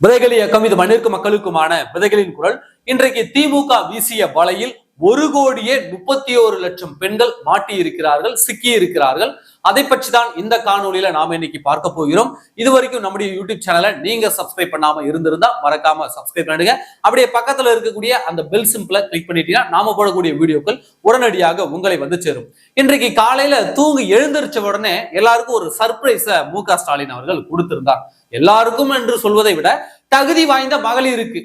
விதைகள் இயக்கம் இது மண்ணிற்கு மக்களுக்குமான விதைகளின் குரல். இன்றைக்கு திமுக வீசிய வலையில் ஒரு கோடியே முப்பத்தி ஒரு லட்சம் பெண்கள் மாட்டி இருக்கிறார்கள் சிக்கி இருக்கிறார்கள் அதை பற்றி தான் இந்த காணொலியில நாம இன்னைக்கு பார்க்க போகிறோம். இது வரைக்கும் நம்முடைய யூடியூப் சேனலை நீங்க சப்ஸ்கிரைப் பண்ணாம இருந்திருந்தா மறக்காம சப்ஸ்கிரைப் பண்ணிடுங்க. அப்படியே பக்கத்துல இருக்கக்கூடிய அந்த பெல் சிம்பிளை கிளிக் பண்ணிட்டீங்கன்னா நாம போடக்கூடிய வீடியோக்கள் உடனடியாக உங்களை வந்து சேரும். இன்றைக்கு காலையில தூங்கி எழுந்திருச்ச உடனே எல்லாருக்கும் ஒரு சர்ப்ரைஸ மு க ஸ்டாலின் அவர்கள் கொடுத்திருந்தார். எல்லாருக்கும் என்று சொல்வதை விட தகுதி வாய்ந்த மகளிருக்கு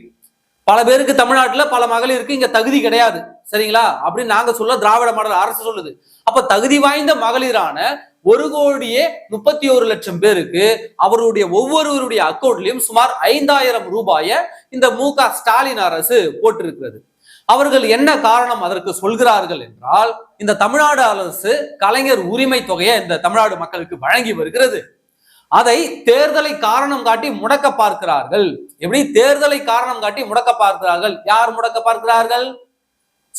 பல பேருக்கு தமிழ்நாட்டுல பல மகளிருக்கு இங்க தகுதி கிடையாது. சரிங்களா? அப்படின்னு நாங்க சொல்ல திராவிட மாடல் அரசு சொல்லுது. அப்ப தகுதி வாய்ந்த மகளிரான ஒரு கோடியே முப்பத்தி ஒரு லட்சம் பேருக்கு அவருடைய ஒவ்வொருவருடைய அக்கௌண்ட்லயும் சுமார் ஐந்தாயிரம் ரூபாய இந்த மு க ஸ்டாலின் அரசு போட்டிருக்கிறது. அவர்கள் என்ன காரணம் அதற்கு சொல்கிறார்கள் என்றால் இந்த தமிழ்நாடு அரசு கலைஞர் உரிமை தொகையை இந்த தமிழ்நாடு மக்களுக்கு வழங்கி வருகிறது. அதை தேர்தலை காரணம் காட்டி முடக்க பார்க்கிறார்கள். எப்படி? தேர்தலை காரணம் காட்டி முடக்க பார்க்கிறார்கள். யார் முடக்க பார்க்கிறார்கள்?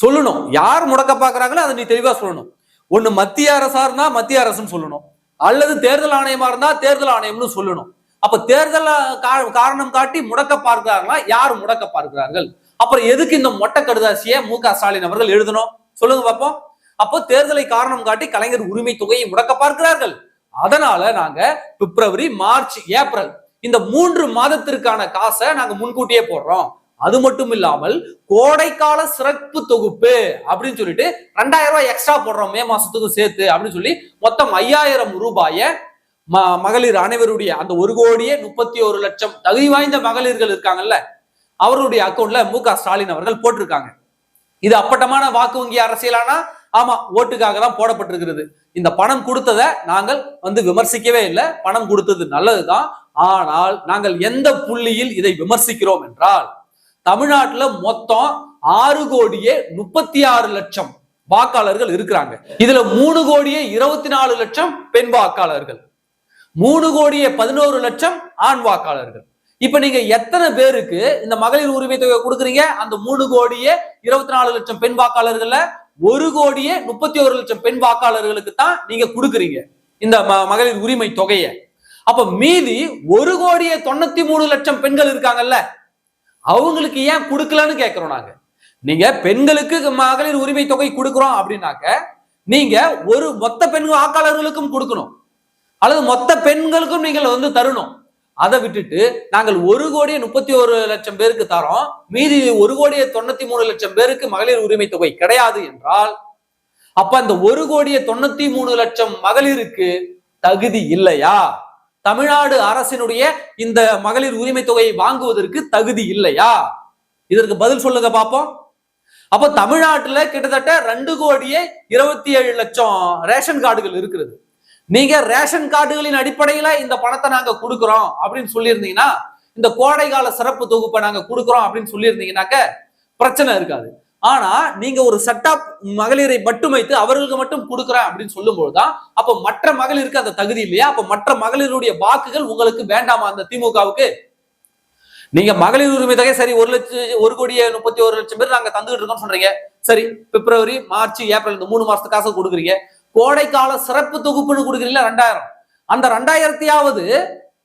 சொல்லணும். யார் முடக்க பார்க்கிறாங்களோ அதை நீ தெளிவா சொல்லணும். ஒண்ணு மத்திய அரசா இருந்தா மத்திய அரசுன்னு சொல்லணும். அல்லது தேர்தல் ஆணையமா இருந்தா தேர்தல் ஆணையம்னு சொல்லணும். அப்ப தேர்தல் கா- காரணம் காட்டி முடக்க பார்க்கிறார்களா? யார் முடக்க பார்க்கிறார்கள்? அப்புறம் எதுக்கு இந்த மொட்டை கடுதாசியை மு க ஸ்டாலின் அவர்கள் எழுதணும்? சொல்லுங்க பார்ப்போம் அப்போ தேர்தலை காரணம் காட்டி கலைஞர் உரிமை தொகையை முடக்க பார்க்கிறார்கள். அதனால நாங்க பிப்ரவரி மார்ச் ஏப்ரல் இந்த மூன்று மாதத்திற்கான காசை நாங்க முன்கூட்டியே போடுறோம். அது மட்டும் இல்லாமல் கோடைக்கால சிறப்பு தொகுப்பு அப்படின்னு சொல்லிட்டு ரெண்டாயிரம் ரூபாய் எக்ஸ்ட்ரா போடுறோம். மே மாசத்துக்கும் சேர்த்து அப்படின்னு சொல்லி மொத்தம் ஐயாயிரம் ரூபாய ம மகளிர் அனைவருடைய அந்த ஒரு கோடியே முப்பத்தி ஒரு லட்சம் தகுதி வாய்ந்த மகளிர்கள் இருக்காங்கல்ல அவருடைய அக்கௌண்ட்ல மு க ஸ்டாலின் அவர்கள் போட்டிருக்காங்க. இது அப்பட்டமான வாக்கு வங்கி அரசியலானா? ஆமா ஓட்டுக்காக தான் போடப்பட்டிருக்கிறது. இந்த பணம் கொடுத்ததை நாங்கள் வந்து விமர்சிக்கவே இல்லை. பணம் கொடுத்தது நல்லதுதான். ஆனால் நாங்கள் எந்த புள்ளியில் இதை விமர்சிக்கிறோம் என்றால் தமிழ்நாட்டுல மொத்தம் ஆறு கோடியே முப்பத்தி ஆறு லட்சம் வாக்காளர்கள் இருக்கிறாங்க. இதுல மூணு கோடியே இருபத்தி நாலு லட்சம் பெண் வாக்காளர்கள். மூணு கோடியே பதினோரு லட்சம் ஆண் வாக்காளர்கள். இப்ப நீங்க எத்தனை பேருக்கு இந்த மகளிர் உரிமை தொகை கொடுக்குறீங்க? அந்த மூணு கோடியே இருபத்தி நாலு லட்சம் பெண் வாக்காளர்கள்ல ஒரு கோடியே முப்பத்தி ஒரு லட்சம் பெண் வாக்காளர்களுக்கு தான் நீங்க கொடுக்குறீங்க. இந்த ம- மகளிர் உரிமை தொகையை. அப்ப மீதி ஒரு கோடியே தொண்ணூத்தி மூணு லட்சம் பெண்கள் இருக்காங்கல்ல அவங்களுக்கு ஏன் கொடுக்கலன்னு கேட்கிறோம் நாங்க. நீங்க பெண்களுக்கு மகளிர் உரிமை தொகை கொடுக்குறோம் அப்படின்னாக்க நீங்க ஒரு மொத்த பெண் வாக்காளர்களுக்கும் கொடுக்கணும். அல்லது மொத்த பெண்களுக்கும் நீங்கள் வந்து தரணும். அதை விட்டுட்டு நாங்கள் ஒரு கோடியே முப்பத்தி ஒரு லட்சம் பேருக்கு தரோம். மீதி ஒரு கோடியே தொண்ணூத்தி மூணு லட்சம் பேருக்கு மகளிர் உரிமை தொகை கிடையாது என்றால் அப்ப அந்த ஒரு கோடியே தொண்ணூத்தி மூணு லட்சம் மகளிருக்கு தகுதி இல்லையா? தமிழ்நாடு அரசினுடைய இந்த மகளிர் உரிமை தொகையை வாங்குவதற்கு தகுதி இல்லையா? இதற்கு பதில் சொல்லுங்க பார்ப்போம் அப்ப தமிழ்நாட்டுல கிட்டத்தட்ட ரெண்டு கோடியே இருபத்தி ஏழு லட்சம் ரேஷன் கார்டுகள் இருக்கிறது. நீங்க ரேஷன் கார்டுகளின் அடிப்படையில இந்த பணத்தை நாங்க கொடுக்குறோம் அப்படின்னு சொல்லியிருந்தீங்கன்னா இந்த கோடை கால சிறப்பு தொகுப்பை நாங்க கொடுக்குறோம் அப்படின்னு சொல்லியிருந்தீங்கன்னாக்க பிரச்சனை இருக்காது. ஆனா நீங்க ஒரு செட்டப் மகளிரை மட்டும் வைத்து அவர்களுக்கு மட்டும் கொடுக்குறேன் அப்படின்னு சொல்லும்போது தான் அப்ப மற்ற மகளிருக்கு அந்த தகுதி இல்லையா? அப்ப மற்ற மகளிருடைய வாக்குகள் உங்களுக்கு வேண்டாமா அந்த திமுகவுக்கு? நீங்க மகளிர் உரிமை தொகை சரி ஒரு லட்சம் ஒரு கோடியே முப்பத்தி ஒரு லட்சம் பேர் நாங்க தந்துகிட்டு இருக்கோம்னு சொல்றீங்க. சரி பிப்ரவரி மார்ச் ஏப்ரல் இந்த மூணு மாசத்து காசு கொடுக்குறீங்க. கோடைக்கால சிறப்பு தொகுப்புன்னு கொடுக்குறீங்களா? ரெண்டாயிரம். அந்த ரெண்டாயிரத்தையாவது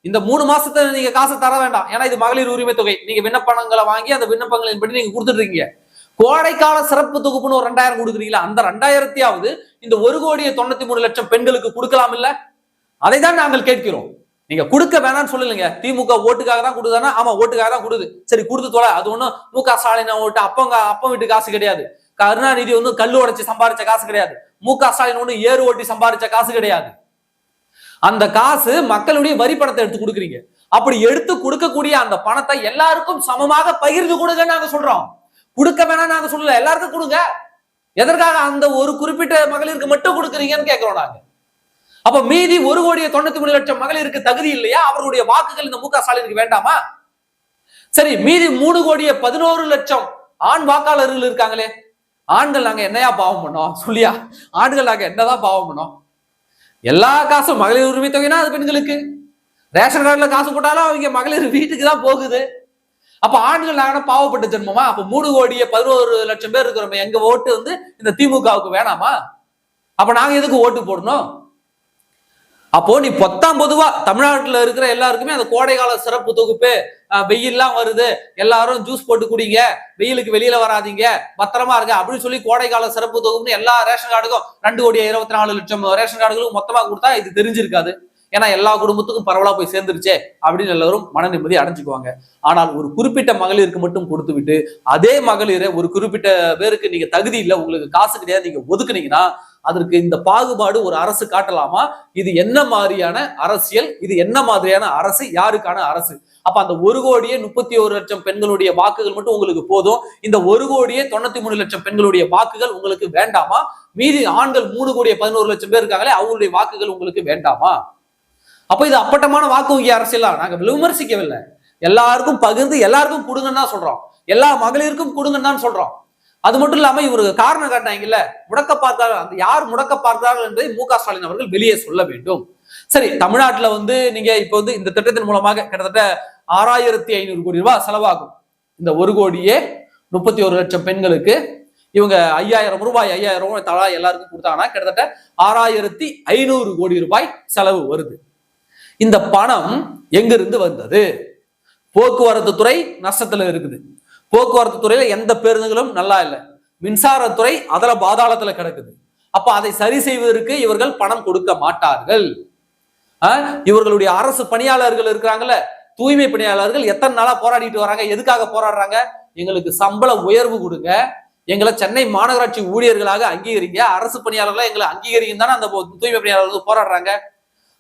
இந்த மூணு மாசத்தை நீங்க காசு தர வேண்டாம். ஏன்னா இது மகளிர் உரிமை தொகை. நீங்க விண்ணப்பங்களை வாங்கி அந்த விண்ணப்பங்களின் படி நீங்க கொடுத்துட்டு இருக்கீங்க கோடைக்கால சிறப்பு தொகுப்புன்னு ஒரு ரெண்டாயிரம் கொடுக்குறீங்களா? அந்த ரெண்டாயிரத்தையாவது இந்த ஒரு கோடியே தொண்ணூத்தி மூணு லட்சம் பெண்களுக்கு கொடுக்கலாம் இல்ல? அதை தான் நாங்கள் கேட்கிறோம். நீங்க கொடுக்க வேணாம்னு சொல்லலைங்க. திமுக ஓட்டுக்காக தான் கொடுதானா ஆமா ஓட்டுக்காக தான் கொடுது சரி கொடுத்து தொலை. அது ஒண்ணும் மு க ஸ்டாலின் ஓட்டு அப்பங்க அப்பம் வீட்டு காசு கிடையாது. கருணாநிதி வந்து கல்லு உடைச்சு சம்பாரிச்ச காசு கிடையாது. மு க ஸ்டாலின் ஒண்ணு ஏறு ஓட்டி சம்பாதிச்ச காசு கிடையாது. அந்த காசு மக்களுடைய வரி பணத்தை எடுத்து கொடுக்குறீங்க. அப்படி எடுத்து கொடுக்கக்கூடிய அந்த பணத்தை எல்லாருக்கும் சமமாக பகிர்ந்து கொடுங்க நாங்க சொல்றோம். கொடுக்க வேணாம் நாங்க சொல்லல எல்லாருக்கும் கொடுங்க. எதற்காக அந்த ஒரு குறிப்பிட்ட மகளிருக்கு மட்டும் கொடுக்குறீங்கன்னு கேட்கிறோம் நாங்க. அப்ப மீதி ஒரு கோடியே தொண்ணூத்தி மூணு லட்சம் மகளிருக்கு தகுதி இல்லையா? அவர்களுடைய வாக்குகள் இந்த மு க ஸ்டாலினுக்கு வேண்டாமா? சரி மீதி மூணு கோடியே பதினோரு லட்சம் ஆண் வாக்காளர்கள் இருக்காங்களே. ஆண்கள் நாங்கள் என்னையா பாவம் பண்ணோம்? சொல்லியா? ஆண்கள் நாங்கள் என்னதான் பாவம் பண்ணோம்? எல்லா காசும் மகளிர் உரிமை தொகைனா அது பெண்களுக்கு. ரேஷன் கார்டில் காசு போட்டாலும் அவங்க மகளிர் வீட்டுக்கு தான் போகுது. அப்ப ஆண்கள் நாங்கள் பாவப்பட்ட ஜென்மமா? அப்ப மூணு கோடியே பதினோரு லட்சம் பேர் இருக்கிறோமே எங்க ஓட்டு வந்து இந்த திமுகவுக்கு வேணாமா? அப்ப நாங்க எதுக்கு ஓட்டு போடணும்? அப்போ நீ பத்தாம் பொதுவா தமிழ்நாட்டுல இருக்கிற எல்லாருக்குமே அந்த கோடை கால சிறப்பு தொகுப்பு அஹ், வெயில்லாம் வருது. எல்லாரும் ஜூஸ் போட்டு குடிங்க. வெயிலுக்கு வெளியில வராதீங்க. பத்திரமா இருங்க. அப்படின்னு சொல்லி கோடை கால சிறப்பு தொகுப்புன்னு எல்லா ரேஷன் கார்டுக்கும் ரெண்டு கோடி இருபத்தி நாலு லட்சம் ரேஷன் கார்டுகளுக்கும் மொத்தமா கொடுத்தா இது தெரிஞ்சிருக்காது. ஏன்னா எல்லா குடும்பத்துக்கும் பரவலா போய் சேர்ந்துருச்சே அப்படின்னு எல்லாரும் மன நிம்மதி அடைஞ்சுக்குவாங்க. ஆனால் ஒரு குறிப்பிட்ட மகளிருக்கு மட்டும் கொடுத்து விட்டு அதே மகளிரை ஒரு குறிப்பிட்ட பேருக்கு நீங்க தகுதி இல்லை உங்களுக்கு காசு கிடையாது நீங்க ஒதுக்குனீங்கன்னா அதற்கு இந்த பாகுபாடு ஒரு அரசு காட்டலாமா? இது என்ன மாதிரியான அரசியல்? இது என்ன மாதிரியான அரசு? யாருக்கான அரசு? அப்ப அந்த ஒரு கோடியே முப்பத்தி ஒரு லட்சம் பெண்களுடைய வாக்குகள் மட்டும் உங்களுக்கு போதும். இந்த ஒரு கோடியே தொண்ணூத்தி மூணு லட்சம் பெண்களுடைய வாக்குகள் உங்களுக்கு வேண்டாமா? மீதி ஆண்கள் மூணு கோடியே பதினோரு லட்சம் பேர் இருக்காங்களே அவங்களுடைய வாக்குகள் உங்களுக்கு வேண்டாமா? அப்ப இது அப்பட்டமான வாக்கு வங்கி அரசியலா? நாங்க விமர்சிக்கவில்லை. எல்லாருக்கும் பகிர்ந்து எல்லாருக்கும் கொடுங்கன்னு தான் சொல்றோம். எல்லா மகளிருக்கும் கொடுங்கன்னு தான் சொல்றோம். அது மட்டும் இல்லாம இவருக்கு காரணம் காட்டாங்கல்ல முடக்க பார்த்தார்கள் அந்த யார் முடக்க பார்த்தார்கள் என்பதை மு க ஸ்டாலின் அவர்கள் வெளியே சொல்ல வேண்டும். சரி தமிழ்நாட்டுல வந்து நீங்க இப்ப வந்து இந்த திட்டத்தின் மூலமாக கிட்டத்தட்ட ஆறாயிரத்தி ஐநூறு கோடி ரூபாய் செலவாகும். இந்த ஒரு கோடியே முப்பத்தி ஒரு லட்சம் பெண்களுக்கு. இவங்க ஐயாயிரம் ரூபாய் ஐயாயிரம் ரூபாய் தலா எல்லாருக்கும் கொடுத்தாங்கன்னா கிட்டத்தட்ட ஆறாயிரத்தி ஐநூறு கோடி ரூபாய் செலவு வருது. இந்த பணம் எங்கிருந்து வந்தது? போக்குவரத்து துறை நஷ்டத்துல இருக்குது. போக்குவரத்து துறையில எந்த பேருந்துகளும் நல்லா இல்லை. மின்சாரத்துறை அதில் பாதாளத்துல கிடக்குது. அப்ப அதை சரி செய்வதற்கு இவர்கள் பணம் கொடுக்க மாட்டார்கள். இவர்களுடைய அரசு பணியாளர்கள் இருக்கிறாங்கல்ல தூய்மை பணியாளர்கள் எத்தனை நாளா போராடிட்டு வராங்க எதுக்காக போராடுறாங்க? எங்களுக்கு சம்பள உயர்வு கொடுங்க. எங்களை சென்னை மாநகராட்சி ஊழியர்களாக அங்கீகரிங்க. அரசு பணியாளர்களை எங்களை அங்கீகரிங்க தானே அந்த தூய்மை பணியாளர்கள் போராடுறாங்க.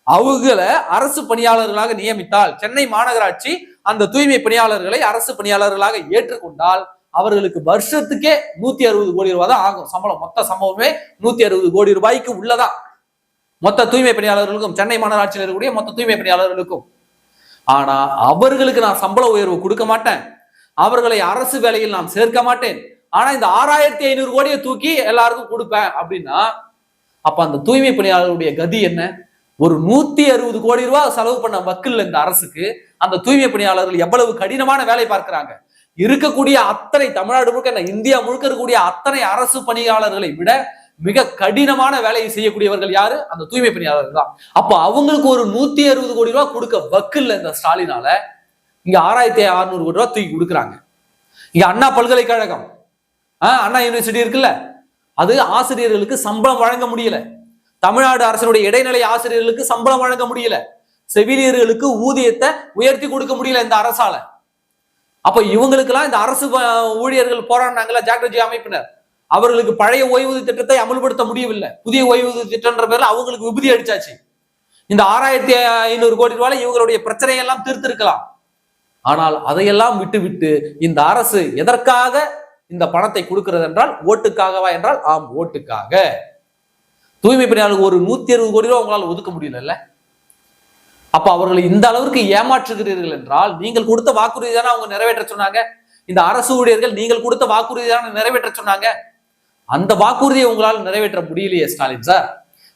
அவங்கள அரசு பணியாளர்களாக நியமித்தால் சென்னை மாநகராட்சி அந்த தூய்மை பணியாளர்களை அரசு பணியாளர்களாக ஏற்றுக்கொண்டால் அவர்களுக்கு வருஷத்துக்கே நூத்தி அறுபது கோடி ரூபாய் தான் ஆகும். சம்பளம் மொத்த சம்பளமே நூத்தி அறுபது கோடி ரூபாய்க்கு உள்ளதா? மொத்த தூய்மை பணியாளர்களுக்கும் சென்னை மாநகராட்சியில் இருக்கக்கூடிய மொத்த தூய்மை பணியாளர்களுக்கும். ஆனா அவர்களுக்கு நான் சம்பள உயர்வு கொடுக்க மாட்டேன். அவர்களை அரசு வேலையில் நான் சேர்க்க மாட்டேன். ஆனா இந்த ஆறாயிரத்தி ஐநூறு கோடியை தூக்கி எல்லாருக்கும் கொடுப்பேன் அப்படின்னா அப்ப அந்த தூய்மை பணியாளர்களுடைய கதி என்ன? ஒரு நூத்தி அறுபது கோடி ரூபாய் செலவு பண்ண வக்கில் இந்த அரசுக்கு அந்த தூய்மை பணியாளர்கள் எவ்வளவு கடினமான வேலை பார்க்கிறாங்க? இருக்கக்கூடிய அத்தனை தமிழ்நாடு முழுக்க இந்தியா முழுக்க இருக்கக்கூடிய அத்தனை அரசு பணியாளர்களை விட மிக கடினமான வேலையை செய்யக்கூடியவர்கள் யாரு? அந்த தூய்மை பணியாளர்கள் தான். அப்ப அவங்களுக்கு ஒரு நூத்தி அறுபது கோடி ரூபாய் கொடுக்க வக்கில்ல இந்த ஸ்டாலினால இங்க ஆறாயிரத்தி அறுநூறு கோடி ரூபாய் தூக்கி கொடுக்குறாங்க. இங்க அண்ணா பல்கலைக்கழகம் அண்ணா யூனிவர்சிட்டி இருக்குல்ல அது ஆசிரியர்களுக்கு சம்பளம் வழங்க முடியல. தமிழ்நாடு அரசினுடைய இடைநிலை ஆசிரியர்களுக்கு சம்பளம் வழங்க முடியல. செவிலியர்களுக்கு ஊதியத்தை உயர்த்தி கொடுக்க முடியல இந்த அரசால. அப்ப இவங்களுக்கெல்லாம் இந்த அரசு ஊழியர்கள் போராடினாங்களா? ஜாக்டோஜி அமைப்பினர். அவர்களுக்கு பழைய ஓய்வூதிய திட்டத்தை அமல்படுத்த முடியவில்லை. புதிய ஓய்வூதிய திட்டம்ன்ற பேர்ல அவங்களுக்கு விபதி அடிச்சாச்சு. இந்த ஆறாயிரத்தி ஐநூறு கோடி ரூபாய் இவங்களுடைய பிரச்சனையெல்லாம் தீர்த்திருக்கலாம். ஆனால் அதையெல்லாம் விட்டுவிட்டு இந்த அரசு எதற்காக இந்த பணத்தை கொடுக்கிறது என்றால் ஓட்டுக்காகவா என்றால் ஆம் ஓட்டுக்காக. தூய்மை பணியாளருக்கு ஒரு நூத்தி அறுபது கோடி ரூபாய் உங்களால் ஒதுக்க முடியல அப்ப அவர்களை இந்த அளவிற்கு ஏமாற்றுகிறீர்கள் என்றால் நீங்கள் கொடுத்த வாக்குறுதி தானே அவங்க நிறைவேற்ற சொன்னாங்க. இந்த அரசு ஊழியர்கள் நீங்கள் கொடுத்த வாக்குறுதி தானே நிறைவேற்ற சொன்னாங்க. அந்த வாக்குறுதியை உங்களால் நிறைவேற்ற முடியலையே ஸ்டாலின் சார்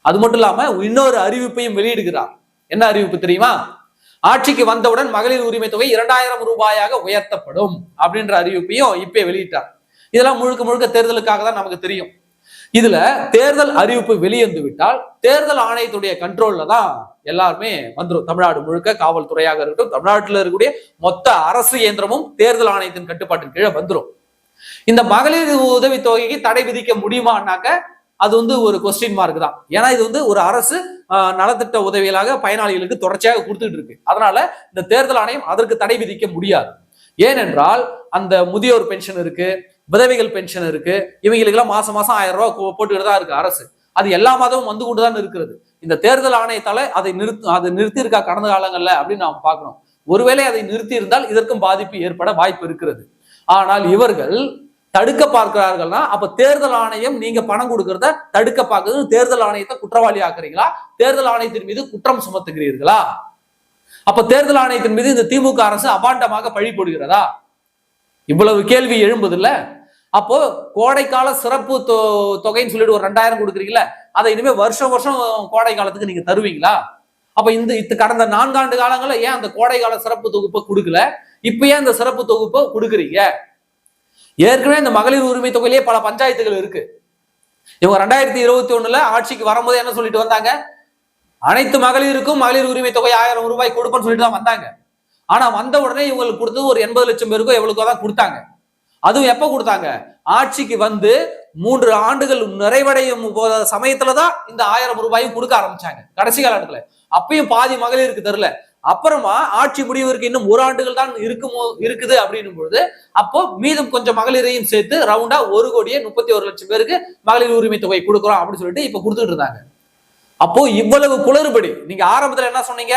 அது மட்டும் இல்லாம இன்னொரு அறிவிப்பையும் வெளியிடுகிறார். என்ன அறிவிப்பு தெரியுமா? ஆட்சிக்கு வந்தவுடன் மகளிர் உரிமை தொகை இரண்டாயிரம் ரூபாயாக உயர்த்தப்படும் அப்படின்ற அறிவிப்பையும் இப்பே வெளியிட்டார். இதெல்லாம் முழுக்க முழுக்க தேர்தலுக்காக தான் நமக்கு தெரியும். இதுல தேர்தல் அறிவிப்பு வெளியேந்து விட்டால் தேர்தல் ஆணையத்துடைய கண்ட்ரோல்ல தான் எல்லாருமே வந்துரும். தமிழ்நாடு முழுக்க காவல்துறையாக இருக்கட்டும் தமிழ்நாட்டில் இருக்கக்கூடிய மொத்த அரசு இயந்திரமும் தேர்தல் ஆணையத்தின் கட்டுப்பாட்டின் கீழே வந்துரும். இந்த மகளிர் உதவி தொகைக்கு தடை விதிக்க முடியுமானாக்க அது வந்து ஒரு கொஸ்டின் மார்க் தான். ஏன்னா இது வந்து ஒரு அரசு ஆஹ், நலத்திட்ட உதவிகளாக பயனாளிகளுக்கு தொடர்ச்சியாக கொடுத்துட்டு இருக்கு. அதனால இந்த தேர்தல் ஆணையம் அதற்கு தடை விதிக்க முடியாது. ஏனென்றால் அந்த முதியோர் பென்ஷன் இருக்கு விதவைகள் பென்ஷன் இருக்கு. இவங்களுக்கெல்லாம் மாசம் மாசம் ஆயிரம் ரூபாய் போட்டுக்கிட்டு தான் இருக்கு அரசு. அது எல்லா மாதமும் வந்து கொண்டு தான் இருக்கிறது. இந்த தேர்தல் ஆணையத்தால அதை நிறுத்த அதை நிறுத்தி இருக்கா கடந்த காலங்கள்ல அப்படின்னு நாம் பார்க்கணும். ஒருவேளை அதை நிறுத்தி இருந்தால் இதற்கும் பாதிப்பு ஏற்பட வாய்ப்பு இருக்கிறது. ஆனால் இவர்கள் தடுக்க பார்க்கிறார்கள்னா அப்ப தேர்தல் ஆணையம் நீங்க பணம் கொடுக்கறத தடுக்க பார்க்கறது தேர்தல் ஆணையத்தை குற்றவாளி ஆக்குறீங்களா? தேர்தல் ஆணையத்தின் மீது குற்றம் சுமத்துகிறீர்களா? அப்ப தேர்தல் ஆணையத்தின் மீது இந்த திமுக அரசு அபாண்டமாக பழி போடுகிறதா? இவ்வளவு கேள்வி எழும்புதில்ல. அப்போ கோடைக்கால சிறப்பு தொ- தொகைன்னு சொல்லிட்டு ஒரு ரெண்டாயிரம் கொடுக்குறீங்களா அதை இனிமே வருஷம் வருஷம் கோடை காலத்துக்கு நீங்க தருவீங்களா? அப்ப இந்த இது கடந்த நான்காண்டு காலங்களில் ஏன் அந்த கோடை கால சிறப்பு தொகுப்பை கொடுக்கல? இப்ப ஏன் அந்த சிறப்பு தொகுப்பை கொடுக்குறீங்க? ஏற்கனவே இந்த மகளிர் உரிமை தொகையிலேயே பல பஞ்சாயத்துகள் இருக்கு. இவங்க ரெண்டாயிரத்தி இருபத்தி ஒண்ணுல ஆட்சிக்கு வரும்போது என்ன சொல்லிட்டு வந்தாங்க? அனைத்து மகளிருக்கும் மகளிர் உரிமை தொகை ஆயிரம் ரூபாய் கொடுப்பேன்னு சொல்லிட்டு தான் வந்தாங்க. ஆனா வந்த உடனே இவங்களுக்கு கொடுத்தது ஒரு எண்பது லட்சம் பேருக்கும் எவ்வளவுக்கோ தான் கொடுத்தாங்க. அதுவும் எப்ப கொடுத்தாங்க? ஆட்சிக்கு வந்து மூன்று ஆண்டுகள் நிறைவடையும் போத சமயத்துல தான் இந்த ஆயிரம் ரூபாயும் கொடுக்க ஆரம்பிச்சாங்க. கடைசி காலத்துல அப்பயும் பாதி மகளிருக்கு தெரியல. அப்புறமா ஆட்சி முடிவதற்கு இன்னும் ஒரு ஆண்டுகள் தான் இருக்குமோ இருக்குது அப்படின்னும் பொழுது அப்போ மீதம் கொஞ்சம் மகளிரையும் சேர்த்து ரவுண்டா ஒரு கோடியே முப்பத்தி ஒரு லட்சம் பேருக்கு மகளிர் உரிமை தொகை கொடுக்குறோம் அப்படின்னு சொல்லிட்டு இப்ப கொடுத்துட்டு இருந்தாங்க. அப்போ இவ்வளவு குளறுபடி நீங்க ஆரம்பத்துல என்ன சொன்னீங்க?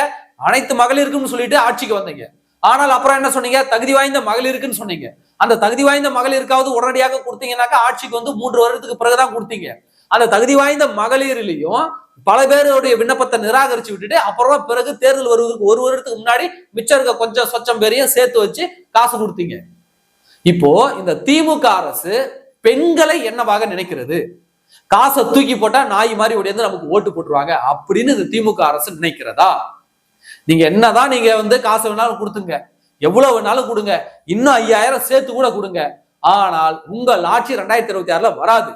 அனைத்து மகளிருக்கும் சொல்லிட்டு ஆட்சிக்கு வந்தீங்க. ஆனால் அப்புறம் என்ன சொன்னீங்க? தகுதி வாய்ந்த மகளிருக்குன்னு சொன்னீங்க. அந்த தகுதி வாய்ந்த மகளிருக்காவது உடனடியாக கொடுத்தீங்கன்னாக்கா ஆட்சிக்கு வந்து மூன்று வருடத்துக்கு பிறகுதான் கொடுத்தீங்க. அந்த தகுதி வாய்ந்த மகளிர்லையும் பல பேருடைய விண்ணப்பத்தை நிராகரிச்சு விட்டுட்டு அப்புறமா பிறகு தேர்தல் வருவதற்கு ஒரு வருடத்துக்கு முன்னாடி மிச்சம் இருக்க கொஞ்சம் சொச்சம் பேரையும் சேர்த்து வச்சு காசு கொடுத்தீங்க. இப்போ இந்த திமுக அரசு பெண்களை என்னவாக நினைக்கிறது? காசை தூக்கி போட்டா நாய் மாதிரி உடையந்து நமக்கு ஓட்டு போட்டுருவாங்க அப்படின்னு இந்த திமுக அரசு நினைக்கிறதா? நீங்க என்னதான் நீங்க வந்து காசு வேணாலும் கொடுத்துங்க. எவ்வளவு வேணாலும் கொடுங்க. இன்னும் ஐயாயிரம் சேர்த்து கூட கொடுங்க. ஆனால் உங்கள் ஆட்சி ரெண்டாயிரத்தி இருபத்தி ஆறுல வராது.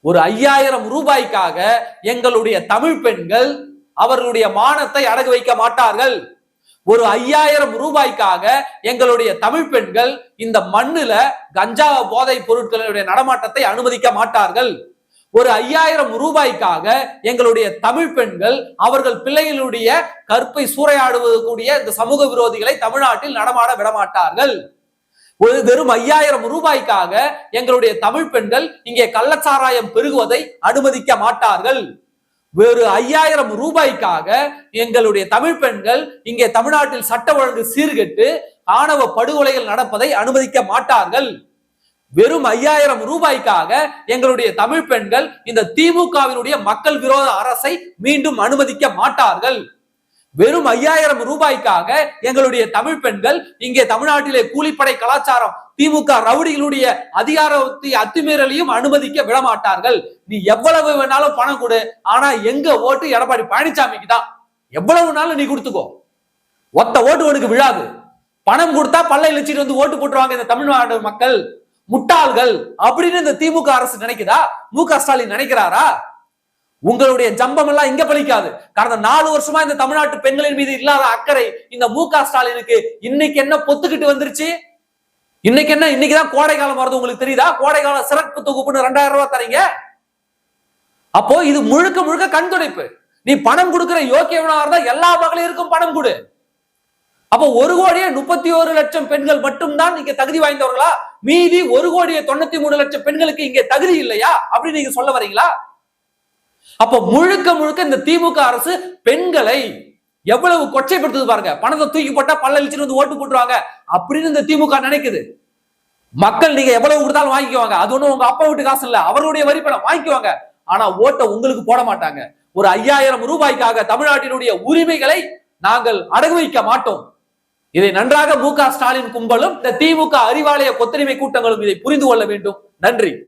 ஒரு ஐயாயிரம் ரூபாய்க்காக எங்களுடைய தமிழ் பெண்கள் அவர்களுடைய மானத்தை அடகு வைக்க மாட்டார்கள். ஒரு ஐயாயிரம் ரூபாய்க்காக எங்களுடைய தமிழ் பெண்கள் இந்த மண்ணுல கஞ்சா போதை பொருட்களுடைய நடமாட்டத்தை அனுமதிக்க மாட்டார்கள். ஒரு ஐயாயிரம் ரூபாய்க்காக எங்களுடைய தமிழ் பெண்கள் அவர்கள் பிள்ளைகளுடைய கற்பை சூறையாடுவது கூடிய இந்த சமூக விரோதிகளை தமிழ்நாட்டில் நடமாட விடமாட்டார்கள். ஒரு வெறும் ஐயாயிரம் ரூபாய்க்காக எங்களுடைய தமிழ் பெண்கள் இங்கே கள்ளச்சாராயம் பெருகுவதை அனுமதிக்க மாட்டார்கள். வேறு ஐயாயிரம் ரூபாய்க்காக எங்களுடைய தமிழ் பெண்கள் இங்கே தமிழ்நாட்டில் சட்ட ஒழுங்கு சீர்கெட்டு ஆணவ படுகொலைகள் நடப்பதை அனுமதிக்க மாட்டார்கள். வெறும் ஐயாயிரம் ரூபாய்க்காக எங்களுடைய தமிழ் பெண்கள் இந்த திமுகவினுடைய மக்கள் விரோத அரசை மீண்டும் அனுமதிக்க மாட்டார்கள். வெறும் ஐயாயிரம் ரூபாய்க்காக எங்களுடைய தமிழ் பெண்கள் இங்கே தமிழ்நாட்டிலே கூலிப்படை கலாச்சாரம் திமுக ரவுடிகளுடைய அதிகாரத்தை அத்துமீறலையும் அனுமதிக்க விடமாட்டார்கள். நீ எவ்வளவு வேணாலும் பணம் கொடு ஆனா எங்க ஓட்டு எடப்பாடி பழனிசாமிக்கு தான். எவ்வளவுனாலும் நீ கொடுத்துக்கோ. ஒத்த ஓட்டு உனக்கு விழாது. பணம் கொடுத்தா பல்லை இழிச்சிட்டு வந்து ஓட்டு போட்டுருவாங்க இந்த தமிழ்நாடு மக்கள். முட்டாள்கள் அப்படின்னு இந்த திமுக அரசு நினைக்குதா? மு க ஸ்டாலின் நினைக்கிறாரா? உங்களுடைய ஜம்பம் எல்லாம் இங்க பலிக்காது. கடந்த நாலு வருஷமா இந்த தமிழ்நாட்டு பெண்களின் மீது இல்லாத அக்கறை இந்த மு க ஸ்டாலினுக்கு இன்னைக்கு என்ன பொத்துக்கிட்டு வந்துருச்சு? இன்னைக்கு என்ன? இன்னைக்குதான் கோடை காலம் வருது. உங்களுக்கு தெரியுதா? கோடை சிறப்பு தொகுப்புன்னு ரெண்டாயிரம் ரூபாய் தரீங்க. அப்போ இது முழுக்க முழுக்க கண் துடைப்பு நீ பணம் கொடுக்கிற யோக்கியவனா இருந்தா எல்லா மகளிருக்கும் பணம் கொடு. அப்போ ஒரு கோடியே முப்பத்தி ஒரு லட்சம் பெண்கள் மட்டும்தான் இங்க தகுதி வாய்ந்தவர்களா? மீதி ஒரு கோடியே தொண்ணூத்தி மூணு லட்சம் பெண்களுக்கு இங்க தகுதி இல்லையா? அப்படின்னு நீங்க சொல்ல வரீங்களா? அப்ப முழுக்க முழுக்க இந்த திமுக அரசு பெண்களை எவ்வளவு கொச்சைப்படுத்துது பாருங்க. பணத்தை தூக்கி போட்டா பல்ல இழிச்சுட்டு வந்து ஓட்டு போட்டுருவாங்க. அப்படின்னு இந்த திமுக நினைக்குது. மக்கள் நீங்க எவ்வளவு கொடுத்தாலும் வாங்கிக்குவாங்க. அது ஒண்ணும் உங்க அப்பா வீட்டு காசு இல்ல. அவருடைய வரி பணம் வாங்கிக்குவாங்க. ஆனா ஓட்டை உங்களுக்கு போட மாட்டாங்க. ஒரு ஐயாயிரம் ரூபாய்க்காக தமிழ்நாட்டினுடைய உரிமைகளை நாங்கள் அடகு வைக்க மாட்டோம். இதை நன்றாக மு க ஸ்டாலின் கும்பலும் இந்த திமுக அறிவாலய கொத்தரிமை கூட்டங்களும் இதை புரிந்து கொள்ள வேண்டும். நன்றி.